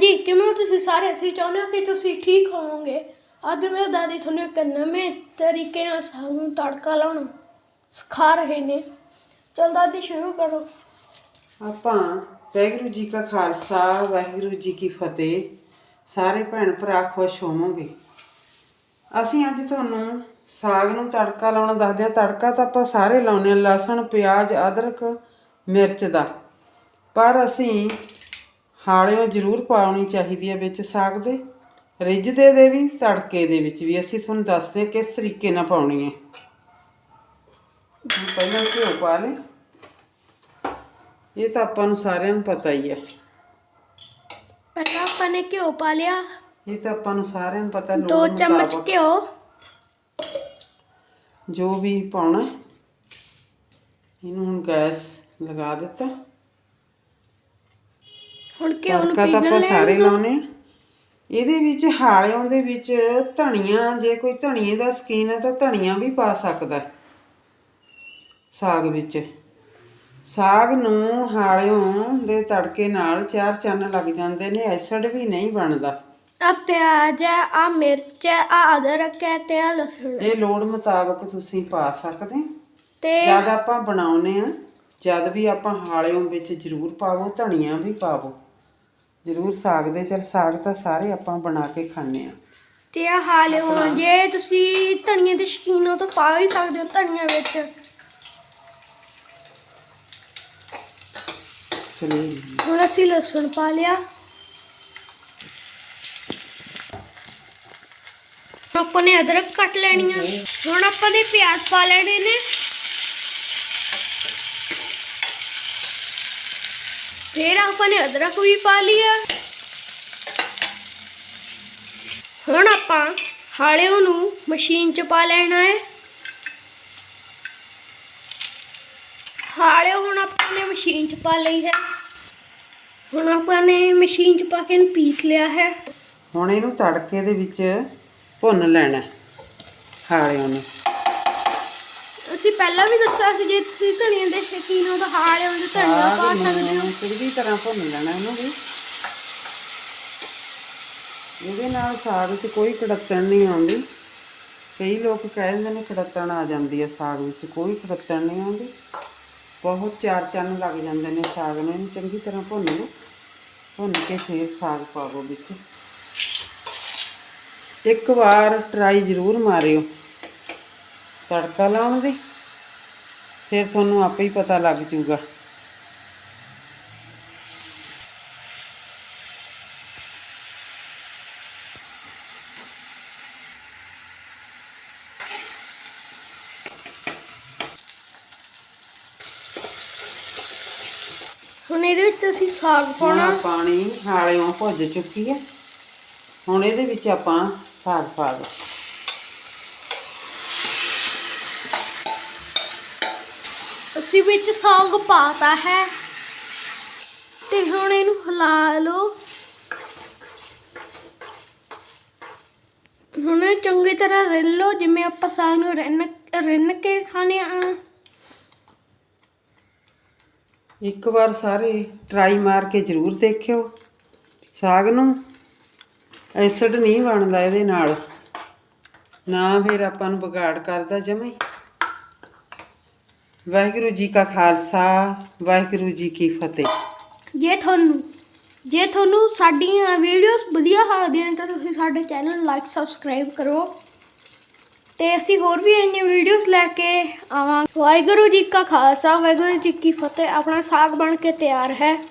ਜੀ ਕਿਵੇਂ ਹੋ ਤੁਸੀਂ ਸਾਰੇ ਅਸੀਂ ਚਾਹੁੰਦੇ ਹਾਂ ਕਿ ਤੁਸੀਂ ਠੀਕ ਹੋਵੋਗੇ। ਅੱਜ ਮੇਰੇ ਦਾਦੀ ਤੁਹਾਨੂੰ ਇੱਕ ਨਵੇਂ ਤਰੀਕੇ ਨਾਲ ਸਾਗ ਤੜਕਾ ਲਾਉਣਾ ਸਿਖਾ ਰਹੇ ਨੇ। ਚਲ ਦਾਦੀ, ਸ਼ੁਰੂ ਕਰੋ। ਆਪਾਂ ਵਾਹਿਗੁਰੂ ਜੀ ਕਾ ਖਾਲਸਾ, ਵਾਹਿਗੁਰੂ ਜੀ ਕੀ ਫਤਿਹ। ਸਾਰੇ ਭੈਣ ਭਰਾ ਖੁਸ਼ ਹੋਵੋਗੇ। ਅਸੀਂ ਅੱਜ ਤੁਹਾਨੂੰ ਸਾਗ ਨੂੰ ਤੜਕਾ ਲਾਉਣਾ ਦੱਸਦੇ ਆ ਤੜਕਾ ਤਾਂ ਆਪਾਂ ਸਾਰੇ ਲਾਉਨੇ ਆ ਲਸਣ, ਪਿਆਜ਼, ਅਦਰਕ, ਮਿਰਚ ਦਾ। ਪਰ ਅਸੀਂ ਹਾਲਿਓ ਜ਼ਰੂਰ ਪਾਉਣੀ ਚਾਹੀਦੀ ਹੈ ਵਿੱਚ ਸਾਗ ਦੇ। ਰਿੱਝਦੇ ਦੇ ਵੀ ਤੜਕੇ ਦੇ ਵਿੱਚ ਵੀ। ਅਸੀਂ ਤੁਹਾਨੂੰ ਦੱਸਦੇ ਹਾਂ ਕਿਸ ਤਰੀਕੇ ਨਾਲ ਪਾਉਣੀ ਹੈ। ਪਹਿਲਾਂ ਘਿਓ ਪਾ ਲੈ ਇਹ ਤਾਂ ਆਪਾਂ ਨੂੰ ਸਾਰਿਆਂ ਨੂੰ ਪਤਾ ਹੀ ਹੈ। ਪਹਿਲਾਂ ਆਪਾਂ ਨੇ ਘਿਓ ਪਾ ਲਿਆ। ਇਹ ਤਾਂ ਆਪਾਂ ਨੂੰ ਸਾਰਿਆਂ ਨੂੰ ਪਤਾ ਲੋੜ ਦੋ ਚਮਚ ਮੁਤਾਬਕ। ਘਿਓ। ਜੋ ਵੀ ਪਾਉਣਾ। ਇਹਨੂੰ ਹੁਣ ਗੈਸ ਲਗਾ ਦਿੱਤਾ। ਹੁਣ ਘਿਓ ਨੂੰ ਤੜਕਾ ਤਾਂ ਆਪਾਂ ਸਾਰੇ। ਲਾਉਨੇ ਆ ਇਹਦੇ ਵਿੱਚ ਹਾਲਿਆਂ ਦੇ ਵਿੱਚ ਧਨੀਆ ਜੇ ਕੋਈ ਧਨੀਏ ਦਾ ਸ਼ਕੀਨ ਹੈ ਤਾਂ ਧਨੀਆ ਵੀ ਪਾ ਸਕਦਾ। ਸਾਗ ਵਿੱਚ ਸਾਗ ਨੂੰ ਹਾਲਿਓਂ ਦੇ ਤੜਕੇ ਨਾਲ ਚਾਰ ਚੰਨ ਲੱਗ ਜਾਂਦੇ ਨੇ ਐਸਿਡ ਵੀ ਨਹੀਂ ਬਣਦਾ ਆ ਪਿਆਜ਼ ਹੈ ਆ ਮਿਰਚ ਹੈ ਆ ਅਦਰਕ ਹੈ ਤੇ ਆ ਲਸਣ ਹੈ। ਇਹ ਲੋੜ ਮੁਤਾਬਕ ਤੁਸੀਂ ਪਾ ਸਕਦੇ ਹੋ ਤੇ ਜਦ ਆਪਾਂ ਬਣਾਉਨੇ ਆ ਜਦ ਵੀ ਆਪਾਂ ਹਾਲਿਓਂ ਵਿੱਚ ਜ਼ਰੂਰ ਪਾਵੋ ਧਨੀਆ ਵੀ ਪਾਵੋ ਜ਼ਰੂਰ ਸਾਗ ਦੇ ਚਲ ਸਾਗ ਤਾਂ ਸਾਰੇ ਆਪਾਂ ਬਣਾ ਕੇ ਖਾਂਦੇ ਆ ਤੇ ਆ ਹਾਲਿਓ ਜੇ ਤੁਸੀਂ ਧਨੀਏ ਦੇ ਸ਼ੌਕੀਨ ਹੋ ਤਾਂ ਪਾ ਵੀ ਸਕਦੇ ਹੋ ਧਨੀਆ ਵਿੱਚ। ਚਲੋ। ਹੁਣ ਅਸੀਂ ਲਸਣ ਪਾ ਲਿਆ। ਹੁਣ ਆਪਾਂ ਨੇ ਅਦਰਕ ਕੱਟ ਲੈਣੀ ਆ। ਹੁਣ ਆਪਾਂ ਨੇ ਪਿਆਜ਼ ਪਾ ਲੈਣੇ ਨੇ। ਫਿਰ ਆਪਾਂ ਨੇ ਅਦਰਕ ਵੀ ਪਾ ਲਿਆ ਹੁਣ ਆਪਾਂ ਹਾਲਿਓ ਨੂੰ ਮਸ਼ੀਨ 'ਚ ਪਾ ਲੈਣਾ ਹੈ। ਹਾਲਿਓ ਹੁਣ ਆਪਾਂ ਨੇ ਮਸ਼ੀਨ 'ਚ ਪਾ ਲਈ ਹੈ। ਹੁਣ ਆਪਾਂ ਨੇ ਮਸ਼ੀਨ 'ਚ ਪਾ ਕੇ ਇਹਨੂੰ ਪੀਸ ਲਿਆ ਹੈ। ਹੁਣ ਇਹਨੂੰ ਤੜਕੇ ਦੇ ਵਿੱਚ ਭੁੰਨ ਲੈਣਾ ਹਾਲਿਓ ਨੂੰ। ਅਸੀਂ ਪਹਿਲਾਂ ਵੀ ਦੱਸਿਆ ਸੀ ਜੇ ਤੁਸੀਂ ਧਨੀਆ ਦੇ ਸ਼ੌਕੀਨ ਹੋ ਤਾਂ ਹਾਲਿਓ ਵਿੱਚ ਧਨੀਆ ਪਾ ਸਕਦੇ ਹੋ। ਚੰਗੀ ਤਰ੍ਹਾਂ ਭੁੰਨ ਲੈਣਾ ਇਹਨੂੰ ਵੀ। ਇਹਦੇ ਨਾਲ ਸਾਗ 'ਚ ਕੋਈ ਕੜੱਤਣ ਨਹੀਂ ਆਉਂਦੀ। ਕਈ ਲੋਕ ਕਹਿ ਦਿੰਦੇ ਨੇ ਕੜੱਤਣ ਆ ਜਾਂਦੀ ਹੈ ਸਾਗ ਵਿੱਚ ਕੋਈ ਕੜੱਤਣ ਨਹੀਂ ਆਉਂਦੀ। ਬਹੁਤ ਚਾਰ ਚੰਨ ਲੱਗ ਜਾਂਦੇ ਨੇ ਸਾਗ ਨੂੰ ਇਹਨੂੰ ਚੰਗੀ ਤਰ੍ਹਾਂ ਭੁੰਨ ਲਓ। ਭੁੰਨ ਕੇ ਫਿਰ ਸਾਗ ਪਾਵੋ ਵਿੱਚ। ਇੱਕ ਵਾਰ ਟਰਾਈ ਜ਼ਰੂਰ ਮਾਰਿਓ। ਤੜਕਾ ਲਾਉਣ ਦੀ। ਫਿਰ ਤੁਹਾਨੂੰ ਆਪੇ ਹੀ ਪਤਾ ਲੱਗ ਜੂਗਾ। ਹੁਣ ਇਹਦੇ ਵਿੱਚ ਅਸੀਂ ਸਾਗ ਹੁਣ ਪਾਉਣਾ। ਆਹ ਪਾਣੀ ਹਾਲਿਓਂ ਭੁੱਜ ਚੁੱਕੀ ਹੈ। ਹੁਣ ਇਹਦੇ ਵਿੱਚ ਆਪਾਂ ਸਾਗ ਪਾ ਦੋ। ਅਸੀਂ ਵਿੱਚ ਸਾਗ ਪਾਤਾ ਹੈ। ਤੇ ਹੁਣ ਇਹਨੂੰ ਹਿਲਾ ਲਓ। ਹੁਣ ਚੰਗੀ ਤਰ੍ਹਾਂ ਰਿੰਨ ਲਓ, ਜਿਵੇਂ ਆਪਾਂ ਸਾਗ ਨੂੰ ਰਿੰਨ ਰਿੰਨ ਕੇ ਖਾਣੇ ਆ। ਇੱਕ ਵਾਰ ਸਾਰੇ ਟਰਾਈ ਮਾਰ ਕੇ ਜ਼ਰੂਰ ਦੇਖਿਓ। ਸਾਗ ਨੂੰ ਐਸਿਡ ਨਹੀਂ ਬਣਦਾ ਇਹਦੇ ਨਾਲ। ਨਾ ਫਿਰ ਆਪਾਂ ਨੂੰ ਵਿਗਾੜ ਕਰਦਾ ਜਮੇ ਵਾਹਿਗੁਰੂ ਜੀ ਕਾ ਖਾਲਸਾ, ਵਾਹਿਗੁਰੂ ਜੀ ਕੀ ਫਤਿਹ। ਜੇ ਤੁਹਾਨੂੰ ਜੇ ਤੁਹਾਨੂੰ ਸਾਡੀਆਂ ਵੀਡੀਓਜ਼ ਵਧੀਆ ਲੱਗਦੀਆਂ ਤਾਂ ਤੁਸੀਂ ਸਾਡੇ ਚੈਨਲ ਲਾਈਕ ਸਬਸਕ੍ਰਾਈਬ ਕਰੋ। ਤੇ ਅਸੀਂ ਹੋਰ ਵੀ ਇੰਨੀਆਂ ਵੀਡੀਓਜ਼ ਲੈ ਕੇ ਆਵਾਂਗੇ। ਵਾਹਿਗੁਰੂ ਜੀ ਕਾ ਖਾਲਸਾ, ਵਾਹਿਗੁਰੂ ਜੀ ਕੀ ਫਤਿਹ। ਆਪਣਾ ਸਾਗ ਬਣ ਕੇ ਤਿਆਰ ਹੈ।